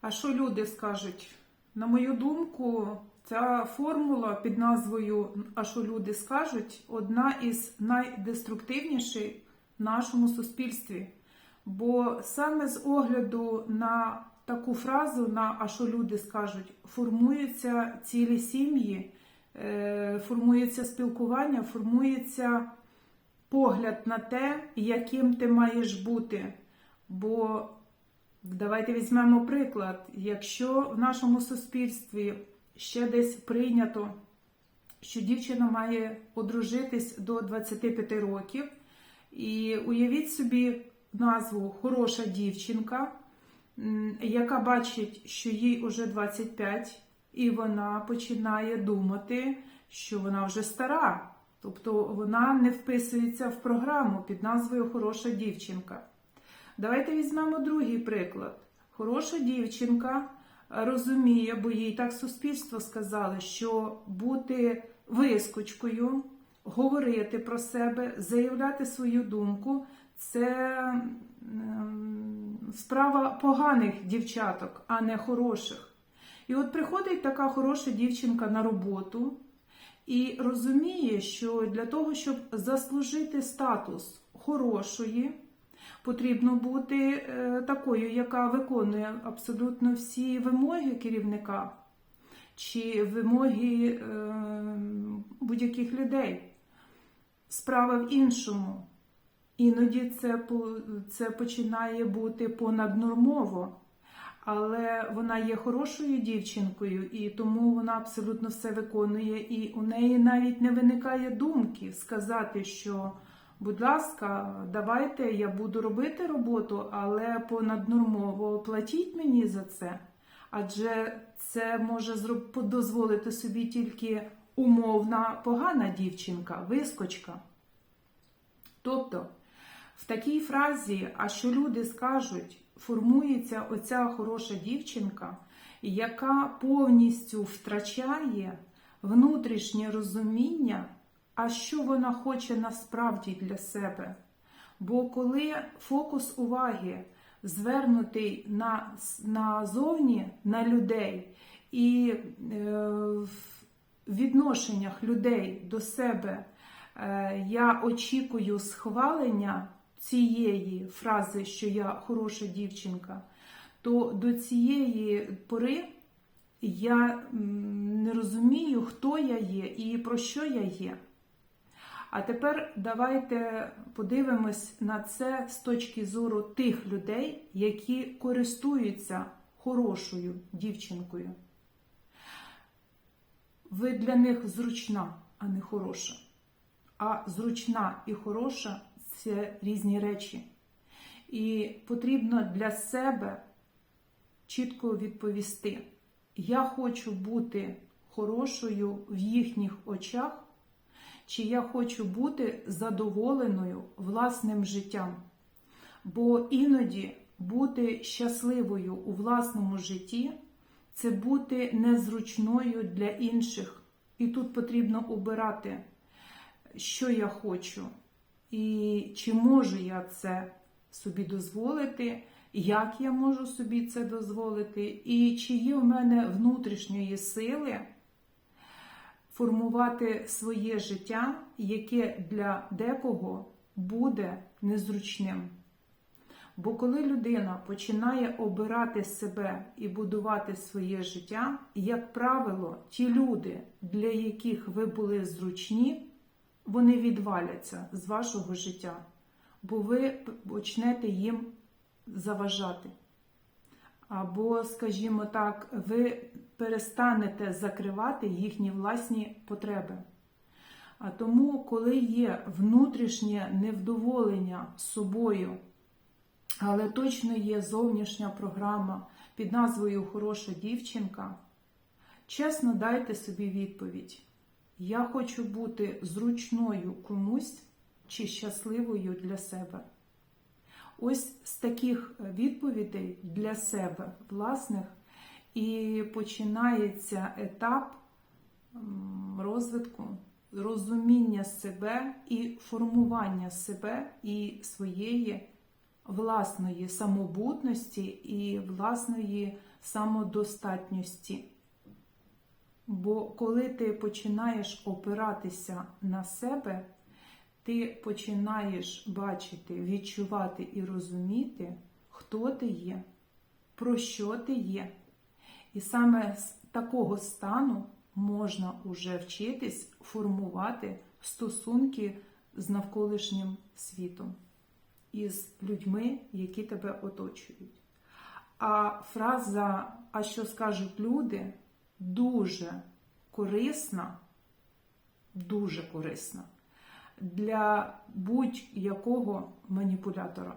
А що люди скажуть? На мою думку, ця формула під назвою А що люди скажуть одна із найдеструктивніших в нашому суспільстві. Бо саме з огляду на таку фразу, на А що люди скажуть, формуються цілі сім'ї, е, формується спілкування, формується погляд на те, яким ти маєш бути. Бо давайте візьмемо приклад. Якщо в нашому суспільстві ще десь прийнято, що дівчина має одружитись до 25 років, і уявіть собі назву хороша дівчинка, яка бачить, що їй уже 25, і вона починає думати, що вона вже стара. Тобто вона не вписується в програму під назвою Хороша дівчинка. Давайте візьмемо другий приклад. Хороша дівчинка розуміє, бо їй так суспільство сказали, що бути вискочкою, говорити про себе, заявляти свою думку це справа поганих дівчаток, а не хороших. І от приходить така хороша дівчинка на роботу і розуміє, що для того, щоб заслужити статус хорошої, потрібно бути е, такою, яка виконує абсолютно всі вимоги керівника чи вимоги е, будь-яких людей. Справа в іншому. Іноді це, це починає бути понаднормово, але вона є хорошою дівчинкою, і тому вона абсолютно все виконує. І у неї навіть не виникає думки сказати, що, будь ласка, давайте я буду робити роботу, але понаднормово платіть мені за це. Адже це може дозволити собі тільки умовна погана дівчинка, вискочка. Тобто, в такій фразі, а що люди скажуть, формується оця хороша дівчинка, яка повністю втрачає внутрішнє розуміння, а що вона хоче насправді для себе. Бо коли фокус уваги звернутий на, назовні на людей і е, в відношеннях людей до себе е, я очікую схвалення цієї фрази, що я хороша дівчинка, то до цієї пори я не розумію, хто я є і про що я є. А тепер давайте подивимось на це з точки зору тих людей, які користуються хорошою дівчинкою. Ви для них зручна, а не хороша. А зручна і хороша це різні речі. І потрібно для себе чітко відповісти: я хочу бути хорошою в їхніх очах, чи я хочу бути задоволеною власним життям. Бо іноді бути щасливою у власному житті це бути незручною для інших. І тут потрібно обирати, що я хочу, і чи можу я це собі дозволити, як я можу собі це дозволити, і чи є в мене внутрішньої сили формувати своє життя, яке для декого буде незручним. Бо коли людина починає обирати себе і будувати своє життя, як правило, ті люди, для яких ви були зручні, вони відваляться з вашого життя, бо ви почнете їм заважати. Або, скажімо так, ви перестанете закривати їхні власні потреби. А тому, коли є внутрішнє невдоволення собою, але точно є зовнішня програма під назвою Хороша дівчинка, чесно дайте собі відповідь. Я хочу бути зручною комусь чи щасливою для себе. Ось з таких відповідей для себе власних і починається етап розвитку, розуміння себе і формування себе і своєї власної самобутності і власної самодостатності. Бо коли ти починаєш опиратися на себе, ти починаєш бачити, відчувати і розуміти, хто ти є, про що ти є. І саме з такого стану можна уже вчитись формувати стосунки з навколишнім світом, із людьми, які тебе оточують. А фраза А що скажуть люди дуже корисна, дуже корисна для будь-якого маніпулятора.